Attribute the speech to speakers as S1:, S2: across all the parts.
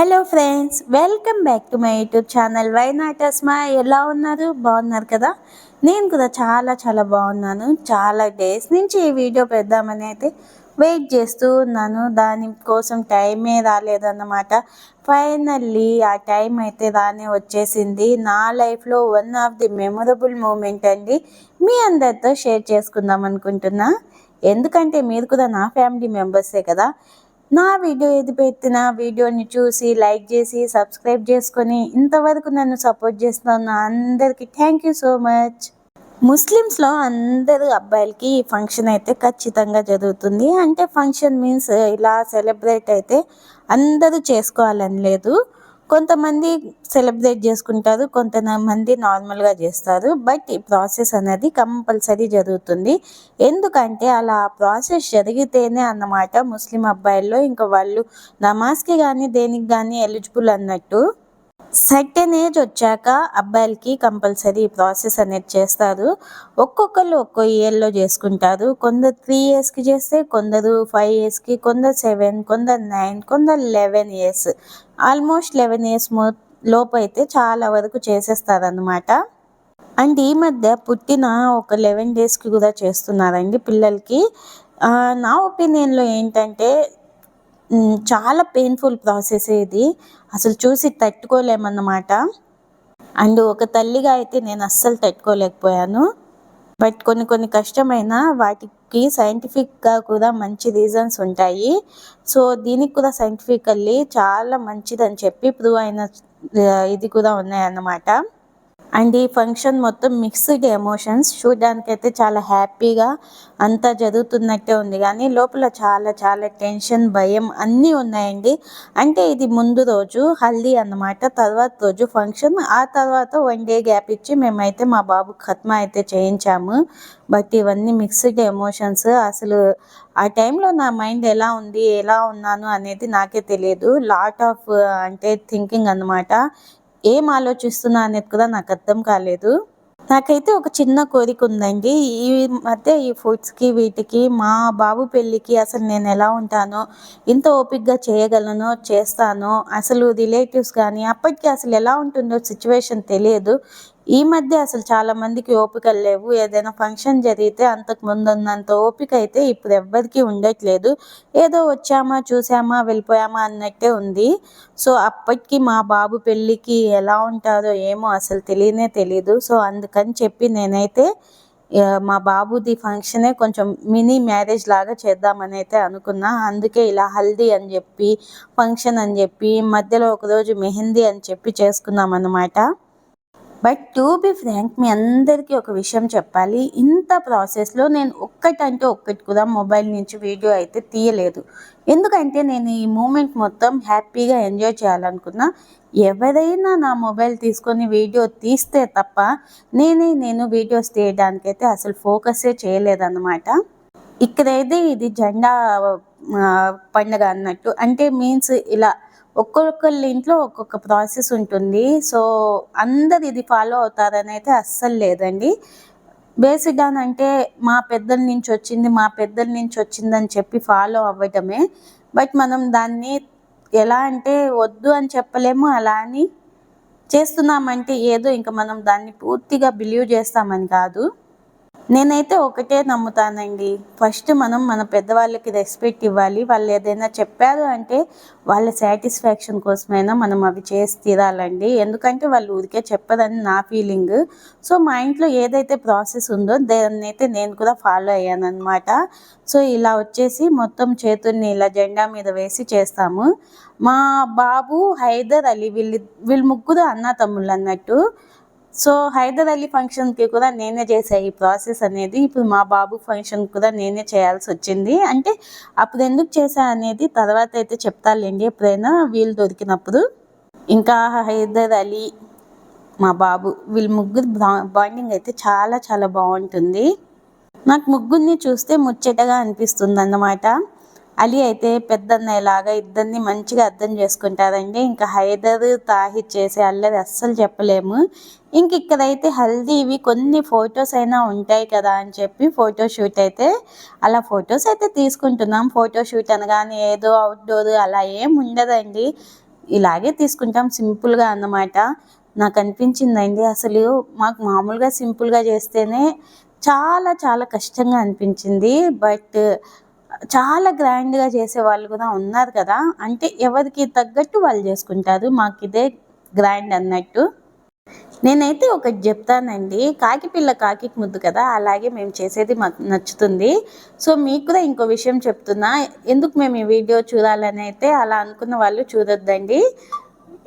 S1: Hello friends welcome back to my YouTube channel why not ఎలా ఉన్నారు బాగున్నారు కదా నేను కూడా చాలా చాలా బాగున్నాను చాలా డేస్ నుంచి ఈ వీడియో పెద్దామని అయితే వెయిట్ చేస్తూ ఉన్నాను దానికోసం టైమే రాలేదన్నమాట ఫైనల్లీ ఆ టైం అయితే రానే వచ్చేసింది నా లైఫ్లో one of the memorable moment అండి మీ అందరితో షేర్ చేసుకుందాం అనుకుంటున్నా ఎందుకంటే మీరు కూడా నా ఫ్యామిలీ మెంబర్సే కదా నా వీడియో ఏది పెట్టిన వీడియోని చూసి లైక్ చేసి సబ్స్క్రైబ్ చేసుకొని ఇంతవరకు నన్ను సపోర్ట్ చేస్తున్న అందరికీ థ్యాంక్ యూ సో మచ్. ముస్లిమ్స్లో అందరు అబ్బాయిలకి ఫంక్షన్ అయితే ఖచ్చితంగా జరుగుతుంది. అంటే ఫంక్షన్ మీన్స్ ఇలా సెలబ్రేట్ అయితే అందరూ చేసుకోవాలని లేదు. కొంతమంది సెలబ్రేట్ చేసుకుంటారు కొంతమంది నార్మల్గా చేస్తారు. బట్ ఈ ప్రాసెస్ అనేది కంపల్సరీ జరుగుతుంది. ఎందుకంటే అలా ప్రాసెస్ జరిగితేనే అన్నమాట ముస్లిం అబ్బాయిల్లో ఇంకా వాళ్ళు నమాజ్కి కానీ దేనికి కానీ ఎలిజిబుల్ అన్నట్టు సర్టెన్ ఏజ్ వచ్చాక అబ్బాయిలకి కంపల్సరీ ప్రాసెస్ అనేది చేస్తారు. ఒక్కొక్కరు ఒక్కో ఇయర్లో చేసుకుంటారు. కొందరు త్రీ ఇయర్స్కి చేస్తే కొందరు ఫైవ్ ఇయర్స్కి కొందరు సెవెన్ కొందరు నైన్ కొందరు eleven years. Almost eleven years లోపు అయితే చాలా వరకు చేసేస్తారనమాట అండ్ ఈ మధ్య పుట్టిన ఒక లెవెన్ డేస్కి కూడా చేస్తున్నారండి పిల్లలకి. నా ఒపీనియన్లో ఏంటంటే చాలా పెయిన్ఫుల్ ప్రాసెస్ ఇది. అసలు చూసి తట్టుకోలేమన్నమాట. అండ్ ఒక తల్లిగా అయితే నేను అస్సలు తట్టుకోలేకపోయాను. బట్ కొన్ని కొన్ని కష్టమైన వాటికి సైంటిఫిక్గా కూడా మంచి రీజన్స్ ఉంటాయి. సో దీనికి కూడా సైంటిఫికల్లీ చాలా మంచిదని చెప్పి ప్రూవ్ అయిన ఇది కూడా ఉన్నాయన్నమాట. అండ్ ఈ ఫంక్షన్ మొత్తం మిక్స్డ్ ఎమోషన్స్. చూడడానికైతే చాలా హ్యాపీగా అంతా జరుగుతున్నట్టే ఉంది. కానీ లోపల చాలా చాలా టెన్షన్ భయం అన్నీ ఉన్నాయండి. అంటే ఇది ముందు రోజు హల్దీ అన్నమాట. తర్వాత రోజు ఫంక్షన్. ఆ తర్వాత వన్ డే గ్యాప్ ఇచ్చి మేమైతే మా బాబు ఖత్మా అయితే చేయించాము. బట్ ఇవన్నీ మిక్స్డ్ ఎమోషన్స్. అసలు ఆ టైంలో నా మైండ్ ఎలా ఉంది ఎలా ఉన్నాను అనేది నాకే తెలియదు. లాట్ ఆఫ్ అంటే థింకింగ్ అనమాట ఏం ఆలోచిస్తున్నా అనేది కూడా నాకు అర్థం కాలేదు. నాకైతే ఒక చిన్న కోరిక ఉందండి. ఈ మధ్య ఈ ఫుడ్స్కి వీటికి మా బాబు పెళ్ళికి అసలు నేను ఎలా ఉంటానో ఇంత ఓపిక్గా చేయగలను చేస్తానో అసలు రిలేటివ్స్ కానీ అప్పటికి అసలు ఎలా ఉంటుందో సిచ్యువేషన్ తెలియదు. ఈ మధ్య అసలు చాలా మందికి ఓపికలు లేవు. ఏదైనా ఫంక్షన్ జరిగితే అంతకు ముందున్నంత ఓపిక అయితే ఇప్పుడు ఎవ్వరికీ ఉండట్లేదు. ఏదో వచ్చామా చూసామా వెళ్ళిపోయామా అన్నట్టే ఉంది. సో అప్పటికి మా బాబు పెళ్ళికి ఎలా ఉంటారో ఏమో అసలు తెలియనే తెలియదు సో అందుకని చెప్పి నేనైతే మా బాబుది ఫంక్షనే కొంచెం మినీ మ్యారేజ్ లాగా చేద్దామని అయితే అనుకున్నా. అందుకే ఇలా హల్దీ అని చెప్పి ఫంక్షన్ అని చెప్పి మధ్యలో ఒకరోజు మెహందీ అని చెప్పి చేసుకున్నాం అన్నమాట బట్ టు బి ఫ్రాంక్ మీ అందరికీ ఒక విషయం చెప్పాలి. ఇంత ప్రాసెస్లో నేను ఒక్కటంటే ఒక్కటి కూడా మొబైల్ నుంచి వీడియో అయితే తీయలేదు. ఎందుకంటే నేను ఈ మూమెంట్ మొత్తం హ్యాపీగా ఎంజాయ్ చేయాలనుకున్నా ఎవరైనా నా మొబైల్ తీసుకొని వీడియో తీస్తే తప్ప నేనే నేను వీడియోస్ తీయడానికైతే అసలు ఫోకసే చేయలేదన్నమాట. ఇక్కడైతే ఇది జెండా పండుగ అన్నట్టు. అంటే మీన్స్ ఇలా ఒక్కొక్కళ్ళ ఇంట్లో ఒక్కొక్క ప్రాసెస్ ఉంటుంది. సో అందరు ఇది ఫాలో అవుతారని అయితే అస్సలు లేదండి. బేసిక్గా అంటే మా పెద్దల నుంచి వచ్చింది మా పెద్దల నుంచి వచ్చిందని చెప్పి ఫాలో అవ్వటమే. బట్ మనం దాన్ని ఎలా అంటే వద్దు అని చెప్పలేము అలా అని చేస్తున్నామంటే ఏదో ఇంకా మనం దాన్ని పూర్తిగా బిలీవ్ చేస్తామని కాదు. నేనైతే ఒకటే నమ్ముతానండి. ఫస్ట్ మనం మన పెద్దవాళ్ళకి రెస్పెక్ట్ ఇవ్వాలి. వాళ్ళు ఏదైనా చెప్పారు అంటే వాళ్ళ సాటిస్ఫాక్షన్ కోసమైనా మనం అవి చేసి తీరాలండి. ఎందుకంటే వాళ్ళు ఊరికే చెప్పదని నా ఫీలింగ్. సో మా ఇంట్లో ఏదైతే ప్రాసెస్ ఉందో దాన్ని అయితే నేను కూడా ఫాలో అయ్యాను అనమాట సో ఇలా వచ్చేసి మొత్తం చేతుల్ని ఇలా జెండా మీద వేసి చేస్తాము. మా బాబు హైదర్ అలీ వీళ్ళు వీళ్ళు ముగ్గురు అన్న తమ్ముళ్ళు అన్నట్టు. సో హైదర్ అలీ ఫంక్షన్కి కూడా నేనే చేసా ఈ ప్రాసెస్ అనేది. ఇప్పుడు మా బాబు ఫంక్షన్ కూడా నేనే చేయాల్సి వచ్చింది. అంటే అప్పుడు ఎందుకు చేశా అనేది తర్వాత అయితే చెప్తాలేండి ఎప్పుడైనా వీలు దొరికినప్పుడు ఇంకా హైదర్ అలీ మా బాబు వీళ్ళ ముగ్గురు బాండింగ్ అయితే చాలా చాలా బాగుంటుంది. నాకు ముగ్గురిని చూస్తే ముచ్చటగా అనిపిస్తుంది అన్నమాట అలీ అయితే పెద్దన్నయ్యలాగా ఇద్దరిని మంచిగా అర్థం చేసుకుంటారండి. ఇంకా హైదర్ తాహిద్ చేసే అల్లరి అస్సలు చెప్పలేము. ఇంక ఇక్కడైతే హల్దీవి కొన్ని ఫొటోస్ అయినా ఉంటాయి కదా అని చెప్పి ఫోటో షూట్ అయితే అలా ఫొటోస్ అయితే తీసుకుంటున్నాం. ఫోటో షూట్ అనగానే ఏదో అవుట్డోర్ అలా ఏం ఉండదండి. ఇలాగే తీసుకుంటాం సింపుల్గా అన్నమాట. నాకు అనిపించిందండి అసలు మాకు మామూలుగా సింపుల్గా చేస్తేనే చాలా చాలా కష్టంగా అనిపించింది. బట్ చాలా గ్రాండ్గా చేసే వాళ్ళు కూడా ఉన్నారు కదా. అంటే ఎవరికి తగ్గట్టు వాళ్ళు చేసుకుంటారు. మాకు ఇదే గ్రాండ్ అన్నట్టు. నేనైతే ఒకటి చెప్తానండి. కాకి పిల్ల కాకి ముద్దు కదా. అలాగే మేము చేసేది మాకు నచ్చుతుంది. సో మీకు కూడా ఇంకో విషయం చెప్తున్నా. ఎందుకు మేము ఈ వీడియో చూడాలని అయితే అలా అనుకున్న వాళ్ళు చూడొద్దండి.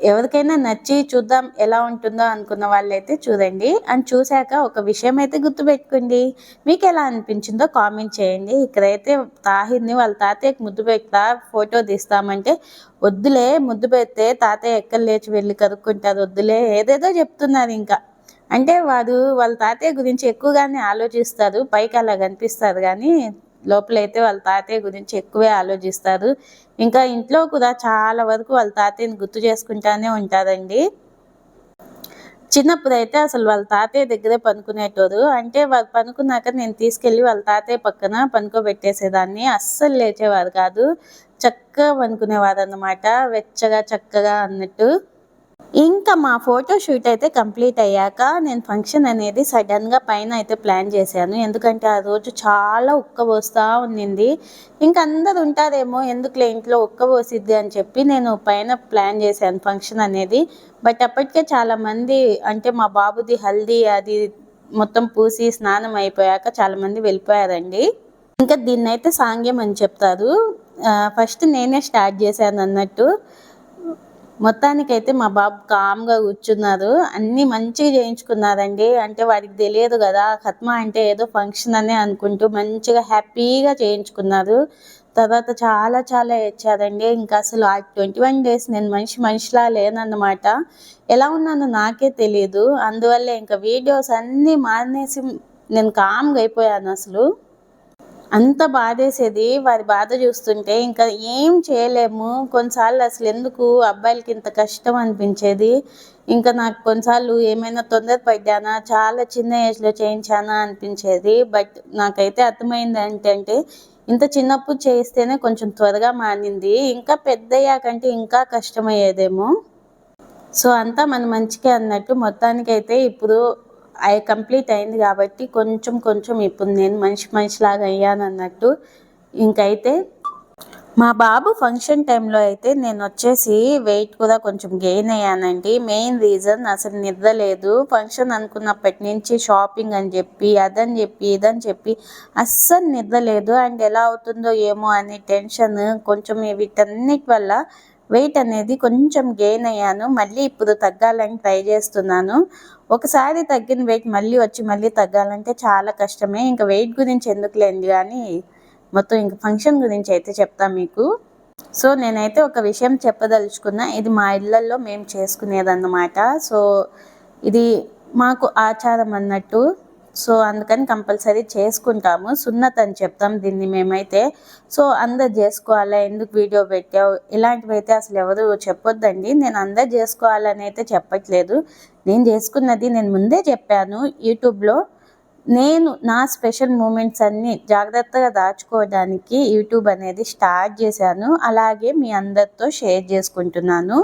S1: ఎవరికైనా నచ్చి చూద్దాం ఎలా ఉంటుందో అనుకున్న వాళ్ళైతే చూడండి. అండ్ చూశాక ఒక విషయం అయితే గుర్తుపెట్టుకోండి. మీకు ఎలా అనిపించిందో కామెంట్ చేయండి. ఇక్కడైతే తాహిర్ని వాళ్ళ తాతయ్యకి ముద్దు పెట్టా ఫోటో తీస్తామంటే వద్దులే ముద్దు పెడితే తాతయ్య ఎక్కడ లేచి వెళ్ళి కనుక్కుంటారు? వద్దులే ఏదేదో చెప్తున్నారు ఇంకా. అంటే వారు వాళ్ళ తాతయ్య గురించి ఎక్కువగానే ఆలోచిస్తారు పైకి అలా కనిపిస్తారు కానీ లోపలైతే వాళ్ళ తాతయ్య గురించి ఎక్కువే ఆలోచిస్తారు. ఇంకా ఇంట్లో కూడా చాలా వరకు వాళ్ళ తాతయ్యని గుర్తు చేసుకుంటానే ఉంటారండి. చిన్నప్పుడు అయితే అసలు వాళ్ళ తాతయ్య దగ్గరే పనుకునేటోరు అంటే వాళ్ళు పనుకున్నాక నేను తీసుకెళ్ళి వాళ్ళ తాతయ్య పక్కన పనుకోబెట్టేసేదాన్ని. అస్సలు లేచేవారు కాదు. చక్కగా పనుకునేవారు అన్నమాట వెచ్చగా చక్కగా అన్నట్టు. ఇంకా మా ఫోటో షూట్ అయితే కంప్లీట్ అయ్యాక నేను ఫంక్షన్ అనేది సడన్గా పైన అయితే ప్లాన్ చేశాను. ఎందుకంటే ఆ రోజు చాలా ఉక్కబోస్తూ ఉన్నింది. ఇంకా అందరు ఉంటారేమో ఎందుకులే ఇంట్లో ఉక్కబోసిద్ది అని చెప్పి నేను పైన ప్లాన్ చేశాను ఫంక్షన్ అనేది. బట్ అప్పటికే చాలామంది అంటే మా బాబుది హల్దీ అది మొత్తం పూసి స్నానం అయిపోయాక చాలామంది వెళ్ళిపోయారండి. ఇంకా దీన్నైతే సాంగ్యం అని చెప్తారు. ఫస్ట్ నేనే స్టార్ట్ చేశాను అన్నట్టు. మొత్తానికైతే మా బాబు కామ్గా కూర్చున్నారు. అన్నీ మంచిగా చేయించుకున్నారండి. అంటే వారికి తెలియదు కదా ఖత్మా అంటే ఏదో ఫంక్షన్ అనే అనుకుంటూ మంచిగా హ్యాపీగా చేయించుకున్నారు. తర్వాత చాలా చాలా ఇచ్చారండి ఇంకా అసలు ఆ ట్వంటీ వన్ డేస్ నేను మనిషి మనిషిలా లేనన్నమాట. ఎలా ఉన్నానో నాకే తెలియదు అందువల్ల ఇంకా వీడియోస్ అన్నీ మానేసి నేను కామ్గా అయిపోయాను అసలు. అంత బాధేసేది. వారి బాధ చూస్తుంటే ఇంకా ఏం చేయలేము. కొన్నిసార్లు అసలు ఎందుకు అబ్బాయిలకి ఇంత కష్టం అనిపించేది? ఇంకా నాకు కొన్నిసార్లు ఏమైనా తొందరపడ్డానా చాలా చిన్న ఏజ్లో చేయించానా అనిపించేది. బట్ నాకైతే అర్థమైంది ఏంటంటే ఇంత చిన్నప్పుడు చేయిస్తేనే కొంచెం త్వరగా మానింది ఇంకా పెద్దయ్యాకంటే ఇంకా కష్టమయ్యేదేమో. సో అంతా మన మంచికే అన్నట్టు మొత్తానికైతే ఇప్పుడు అవి కంప్లీట్ అయింది కాబట్టి కొంచెం కొంచెం ఇప్పుడు నేను మనిషి మనిషిలాగా అయ్యాను అన్నట్టు. ఇంకైతే మా బాబు ఫంక్షన్ టైంలో అయితే నేను వచ్చేసి వెయిట్ కూడా కొంచెం గెయిన్ అయ్యానండి. మెయిన్ రీజన్ అసలు నిద్ర లేదు. ఫంక్షన్ అనుకున్నప్పటి నుంచి షాపింగ్ అని చెప్పి అదని చెప్పి ఇదని చెప్పి అస్సలు నిద్ర లేదు. అండ్ ఎలా అవుతుందో ఏమో అనే టెన్షన్ కొంచెం వీటన్నిటి వల్ల వెయిట్ అనేది కొంచెం గెయిన్ అయ్యాను. మళ్ళీ ఇప్పుడు తగ్గాలని ట్రై చేస్తున్నాను. ఒకసారి తగ్గిన వెయిట్ మళ్ళీ వచ్చి మళ్ళీ తగ్గాలంటే చాలా కష్టమే. ఇంకా వెయిట్ గురించి ఎందుకు లేదు కానీ మొత్తం ఇంకా ఫంక్షన్ గురించి అయితే చెప్తా మీకు. సో నేనైతే ఒక విషయం చెప్పదలుచుకున్నా. ఇది మా ఇళ్ళల్లో మేము చేసుకునేదన్నమాట. సో ఇది మాకు ఆచారం అన్నట్టు. సో అందుకని కంపల్సరీ చేసుకుంటాము. సున్నత్ అని చెప్తాం దీన్ని మేమైతే. సో అందరు చేసుకోవాలా? ఎందుకు వీడియో పెట్టావు? ఇలాంటివి అయితే అసలు ఎవరు చెప్పొద్దండి. నేను అందరు చేసుకోవాలని అయితే చెప్పట్లేదు. నేను చేసుకున్నది నేను ముందే చెప్పాను యూట్యూబ్లో. నేను నా స్పెషల్ మూమెంట్స్ అన్నీ జాగ్రత్తగా దాచుకోవడానికి యూట్యూబ్ అనేది స్టార్ట్ చేశాను. అలాగే మీ అందరితో షేర్ చేసుకుంటున్నాను.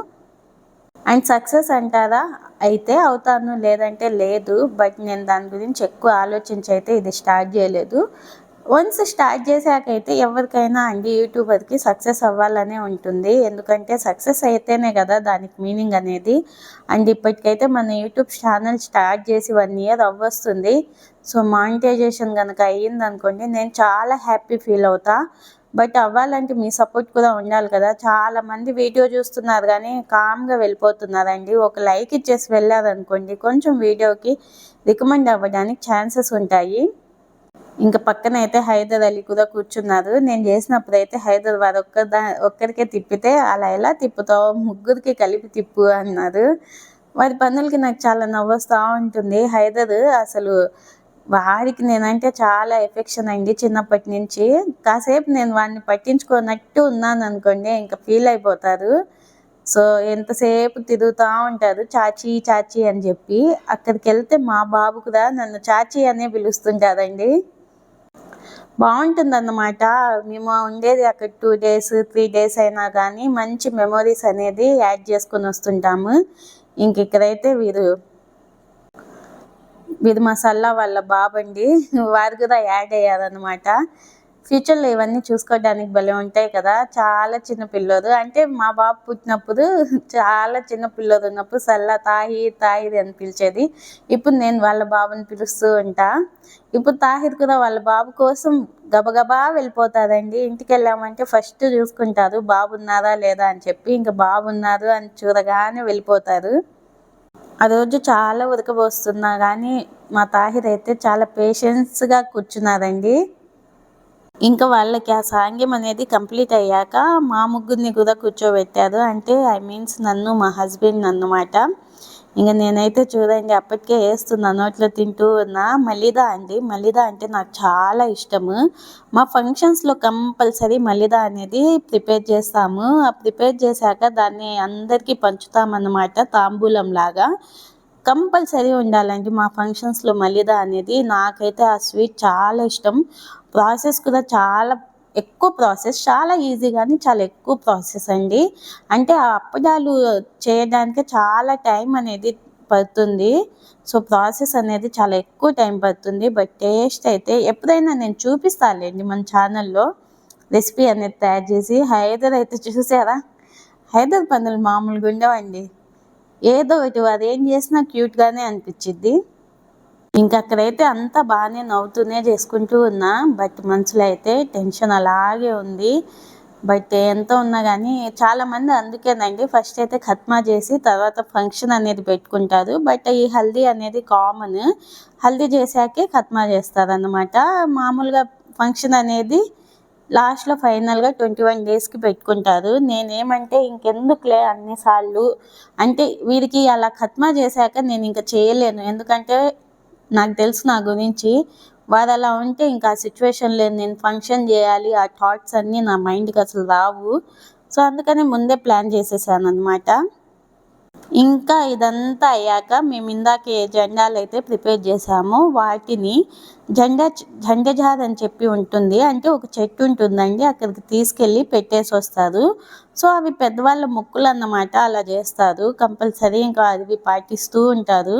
S1: అండ్ సక్సెస్ అంటారా? అయితే అవుతాను లేదంటే లేదు. బట్ నేను దాని గురించి ఎక్కువ ఆలోచించి అయితే ఇది స్టార్ట్ చేయలేదు. వన్స్ స్టార్ట్ చేశాకైతే ఎవరికైనా అండి యూట్యూబర్కి సక్సెస్ అవ్వాలనే ఉంటుంది. ఎందుకంటే సక్సెస్ అయితేనే కదా దానికి మీనింగ్ అనేది. అండ్ ఇప్పటికైతే మన యూట్యూబ్ ఛానల్ స్టార్ట్ చేసి వన్ ఇయర్ అవ్వస్తుంది. సో మానిటైజేషన్ కనుక అయ్యింది అనుకోండి నేను చాలా హ్యాపీ ఫీల్ అవుతా. బట్ అవ్వాలంటే మీ సపోర్ట్ కూడా ఉండాలి కదా. చాలా మంది వీడియో చూస్తున్నారు కానీ కామ్గా వెళ్ళిపోతున్నారండి. ఒక లైక్ ఇచ్చేసి వెళ్ళారనుకోండి కొంచెం వీడియోకి రికమెండ్ అవ్వడానికి ఛాన్సెస్ ఉంటాయి. ఇంకా పక్కన అయితే హైదర్ అలీ కూడా కూర్చున్నారు. నేను చేసినప్పుడు అయితే హైదర్ వారు ఒక్క ఒక్కరికే తిప్పితే అలా ఎలా తిప్పుతావు? ముగ్గురికి కలిపి తిప్పు అన్నారు. వారి పనులకి నాకు చాలా నవ్వొస్తూ ఉంటుంది. హైదర్ అసలు వాడికి నేనంటే చాలా ఎఫెక్షన్ అయింది చిన్నప్పటి నుంచి. కాసేపు నేను వాడిని పట్టించుకున్నట్టు ఉన్నాను అనుకోండి ఇంకా ఫీల్ అయిపోతారు. సో ఎంతసేపు తిరుగుతూ ఉంటారు చాచీ చాచీ అని చెప్పి. అక్కడికి వెళ్తే మా బాబు కూడా నన్ను చాచీ అనే పిలుస్తుంటారండి. బాగుంటుందన్నమాట. మేము ఉండేది అక్కడ టూ డేస్ త్రీ డేస్ అయినా కానీ మంచి మెమొరీస్ అనేది యాడ్ చేసుకొని వస్తుంటాము. ఇంక ఇక్కడైతే వీరు వీరు మా సల్లా వాళ్ళ బాబండి వారు కూడా యాడ్ అయ్యారనమాట ఫ్యూచర్లో ఇవన్నీ చూసుకోవడానికి భలే ఉంటాయి కదా. చాలా చిన్న పిల్లోడు. అంటే మా బాబు పుట్టినప్పుడు చాలా చిన్న పిల్లోడు ఉన్నప్పుడు సల్లా తాహి తాహిర్ అని పిలిచేది. ఇప్పుడు నేను వాళ్ళ బాబుని పిలుస్తూ ఉంటా. ఇప్పుడు తాహిర్ కూడా వాళ్ళ బాబు కోసం గబగబా వెళ్ళిపోతారండి ఇంటికి వెళ్ళామంటే ఫస్ట్ చూసుకుంటారు. బాబున్నారా లేదా అని చెప్పి ఇంకా బాబున్నారు అని చూడగానే వెళ్ళిపోతారు. ఆ రోజు చాలా ఉడకబోస్తున్నా కానీ మా తాహిర్ అయితే చాలా పేషెన్స్గా కూర్చున్నారండి ఇంకా వాళ్ళకి ఆ సాంగ్యం అనేది కంప్లీట్ అయ్యాక మా ముగ్గురిని కూడా కూర్చోబెట్టారు. అంటే ఐ మీన్స్ నన్ను మా హస్బెండ్ అన్నమాట ఇంకా నేనైతే చూడండి అప్పటికే వేస్తున్నా నోట్లో తింటూ ఉన్నా. మలిదా అండి మలిదా అంటే నాకు చాలా ఇష్టము. మా ఫంక్షన్స్లో కంపల్సరీ మలిదా అనేది ప్రిపేర్ చేస్తాము. ఆ ప్రిపేర్ చేశాక దాన్ని అందరికీ పంచుతామన్నమాట తాంబూలం లాగా కంపల్సరీ ఉండాలండి మా ఫంక్షన్స్లో మలిదా అనేది. నాకైతే ఆ స్వీట్ చాలా ఇష్టం. ప్రాసెస్ కూడా చాలా ఎక్కువ ప్రాసెస్ చాలా ఈజీ కానీ చాలా ఎక్కువ ప్రాసెస్ అండి. అంటే ఆ అప్పడాలు చేయడానికి చాలా టైం అనేది పడుతుంది. సో ప్రాసెస్ అనేది చాలా ఎక్కువ టైం పడుతుంది. బట్ టేస్ట్ అయితే ఎప్పుడైనా నేను చూపిస్తానులేండి మన ఛానల్లో రెసిపీ అనేది తయారు చేసి. హైదర్ అయితే చూసారా? హైదర్ పనులు మామూలుగా ఉండవండి. ఏదో ఒకటి అది ఏం చేసినా క్యూట్గానే అనిపించిద్ది. ఇంకా అక్కడైతే అంతా బాగానే నవ్వుతూనే చేసుకుంటూ ఉన్నా బట్ మనసులో అయితే టెన్షన్ అలాగే ఉంది. బట్ ఎంత ఉన్నా కానీ చాలామంది అందుకేనండి. ఫస్ట్ అయితే ఖత్మా చేసి తర్వాత ఫంక్షన్ అనేది పెట్టుకుంటారు. బట్ ఈ హల్దీ అనేది కామన్. హల్దీ చేశాకే ఖత్మా చేస్తారనమాట మామూలుగా ఫంక్షన్ అనేది లాస్ట్లో ఫైనల్గా ట్వంటీ వన్ డేస్కి పెట్టుకుంటారు. నేనేమంటే ఇంకెందుకులే అన్నిసార్లు. అంటే వీరికి అలా ఖత్మా చేశాక నేను ఇంకా చేయలేను. ఎందుకంటే నాకు తెలుసు నా గురించి. వాడు అలా ఉంటే ఇంకా ఆ సిచ్యువేషన్లో నేను ఫంక్షన్ చేయాలి ఆ థాట్స్ అన్నీ నా మైండ్కి అసలు రావు. సో అందుకని ముందే ప్లాన్ చేసేసాను అనమాట ఇంకా ఇదంతా అయ్యాక మేము ఇందాక జెండాలు అయితే ప్రిపేర్ చేసాము. వాటిని జెండా జెండజార్ అని చెప్పి ఉంటుంది. అంటే ఒక చెట్టు ఉంటుందండి అక్కడికి తీసుకెళ్ళి పెట్టేసి వస్తారు. సో అవి పెద్దవాళ్ళ మొక్కులు అన్నమాట అలా చేస్తారు. కంపల్సరీ ఇంకా అవి పాటిస్తూ ఉంటారు.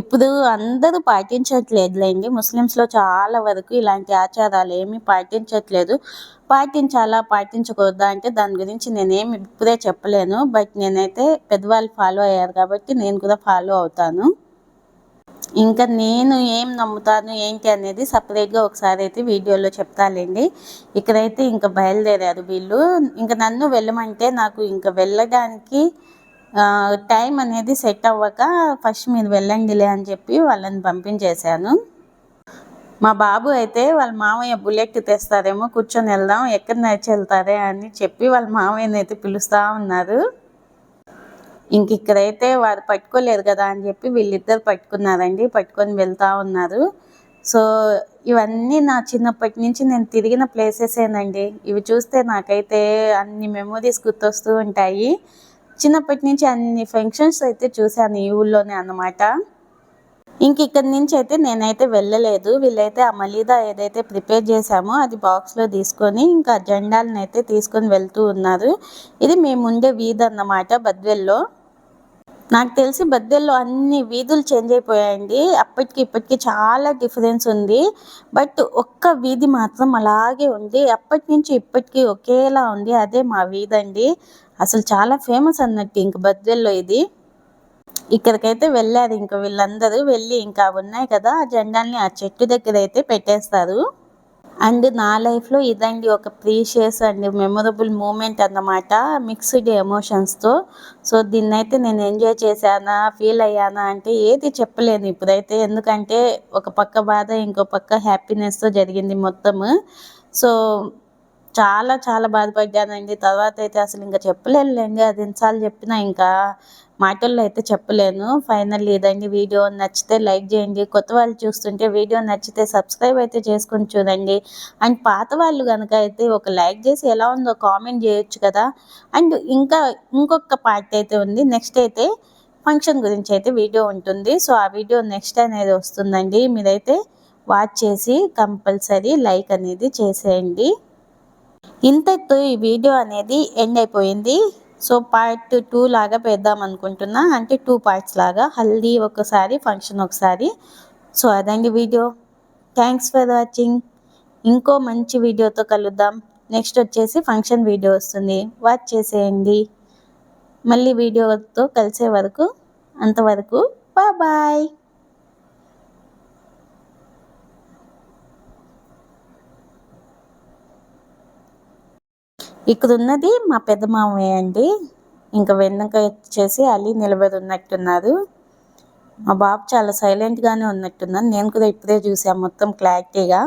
S1: ఇప్పుడు అందరూ పాటించట్లేదులేండి ముస్లిమ్స్లో చాలా వరకు ఇలాంటి ఆచారాలు ఏమీ పాటించట్లేదు. పాటించాలా పాటించకూడదా అంటే దాని గురించి నేనేమి ఇప్పుడే చెప్పలేను. బట్ నేనైతే పెద్దవాళ్ళు ఫాలో అయ్యారు కాబట్టి నేను కూడా ఫాలో అవుతాను. ఇంకా నేను ఏం నమ్ముతాను ఏంటి అనేది సపరేట్గా ఒకసారి అయితే వీడియోలో చెప్తాలేండి ఇక్కడైతే ఇంకా బయలుదేరారు వీళ్ళు. ఇంకా నన్ను వెళ్ళమంటే నాకు ఇంకా వెళ్ళడానికి టైం అనేది సెట్ అవ్వక ఫస్ట్ మీరు వెళ్ళండిలే అని చెప్పి వాళ్ళని పంపించేశాను. మా బాబు అయితే వాళ్ళ మామయ్య బుల్లెట్ తెస్తారేమో కూర్చొని వెళ్దాం ఎక్కడ నడిచి వెళ్తారే అని చెప్పి వాళ్ళ మామయ్యని అయితే పిలుస్తూ ఉన్నారు. ఇంక ఇక్కడైతే వారు పట్టుకోలేరు కదా అని చెప్పి వీళ్ళిద్దరు పట్టుకున్నారండి పట్టుకొని వెళ్తూ ఉన్నారు. సో ఇవన్నీ నా చిన్నప్పటి నుంచి నేను తిరిగిన ప్లేసెసేనండి. ఇవి చూస్తే నాకైతే అన్ని మెమొరీస్ గుర్తొస్తూ ఉంటాయి. చిన్నప్పటి నుంచి అన్ని ఫంక్షన్స్ అయితే చూశాను ఈ ఊళ్ళోనే అన్నమాట. ఇంక ఇక్కడి నుంచి అయితే నేనైతే వెళ్ళలేదు. వీళ్ళైతే ఆ మలీదా ఏదైతే ప్రిపేర్ చేశామో అది బాక్స్లో తీసుకొని ఇంకా జెండాలను అయితే తీసుకొని వెళ్తూ ఉన్నారు. ఇది మేము ఉండే వీధి అన్నమాట బద్వెల్లో. నాకు తెలిసి బద్దెల్లో అన్ని వీధులు చేంజ్ అయిపోయాయండి. అప్పటికి ఇప్పటికి చాలా డిఫరెన్స్ ఉంది. బట్ ఒక్క వీధి మాత్రం అలాగే ఉంది. అప్పటి నుంచి ఇప్పటికీ ఒకేలా ఉంది. అదే మా వీధి అండి. అసలు చాలా ఫేమస్ అన్నట్టు ఇంక బద్వెల్లో ఇది. ఇక్కడికైతే వెళ్ళారు ఇంక వీళ్ళందరూ వెళ్ళి ఇంకా ఉన్నాయి కదా ఆ జెండాల్ని ఆ చెట్టు దగ్గర అయితే పెట్టేస్తారు. అండ్ నా లైఫ్లో ఇదండి ఒక ప్రీషియస్ అండ్ మెమొరబుల్ మూమెంట్ అన్నమాట మిక్స్డ్ ఎమోషన్స్తో. సో దీన్ని అయితే నేను ఎంజాయ్ చేశానా ఫీల్ అయ్యానా అంటే ఏది చెప్పలేను ఇప్పుడైతే. ఎందుకంటే ఒక పక్క బాధ ఇంకో పక్క హ్యాపీనెస్తో జరిగింది మొత్తము. సో చాలా చాలా బాధపడ్డానండి. తర్వాత అయితే అసలు ఇంకా చెప్పలేనులేండి. అది ఎన్నిసార్లు చెప్పినా ఇంకా మాటల్లో అయితే చెప్పలేను. ఫైనల్ ఇదండి వీడియో. నచ్చితే లైక్ చేయండి. కొత్త వాళ్ళు చూస్తుంటే వీడియో నచ్చితే సబ్స్క్రైబ్ అయితే చేసుకొని చూడండి. అండ్ పాత వాళ్ళు కనుక అయితే ఒక లైక్ చేసి ఎలా ఉందో కామెంట్ చేయొచ్చు కదా. అండ్ ఇంకా ఇంకొక పార్ట్ అయితే ఉంది. నెక్స్ట్ అయితే ఫంక్షన్ గురించి అయితే వీడియో ఉంటుంది. సో ఆ వీడియో నెక్స్ట్ అనేది వస్తుందండి. మీరైతే వాచ్ చేసి కంపల్సరీ లైక్ అనేది చేసేయండి. ఇంతతో ఈ వీడియో అనేది ఎండ్ అయిపోయింది. సో పార్ట్ టూ లాగా పెద్దాం అనుకుంటున్నా. అంటే టూ పార్ట్స్ లాగా. హల్దీ ఒకసారి ఫంక్షన్ ఒకసారి. సో అదండి వీడియో. థ్యాంక్స్ ఫర్ వాచింగ్ ఇంకో మంచి వీడియోతో కలుద్దాం. నెక్స్ట్ వచ్చేసి ఫంక్షన్ వీడియో వస్తుంది. వాచ్ చేసేయండి. మళ్ళీ వీడియోతో కలిసే వరకు అంతవరకు బాయ్ ఇక్కడ ఉన్నది మా పెద్ద మామయ్య అండి. ఇంకా వెన్నక వచ్చేసి అలీ నిలబడి ఉన్నట్టున్నారు. మా బాబు చాలా సైలెంట్గానే ఉన్నట్టున్నాను నేను కూడా ఇప్పుడే చూసాను మొత్తం క్లారిటీగా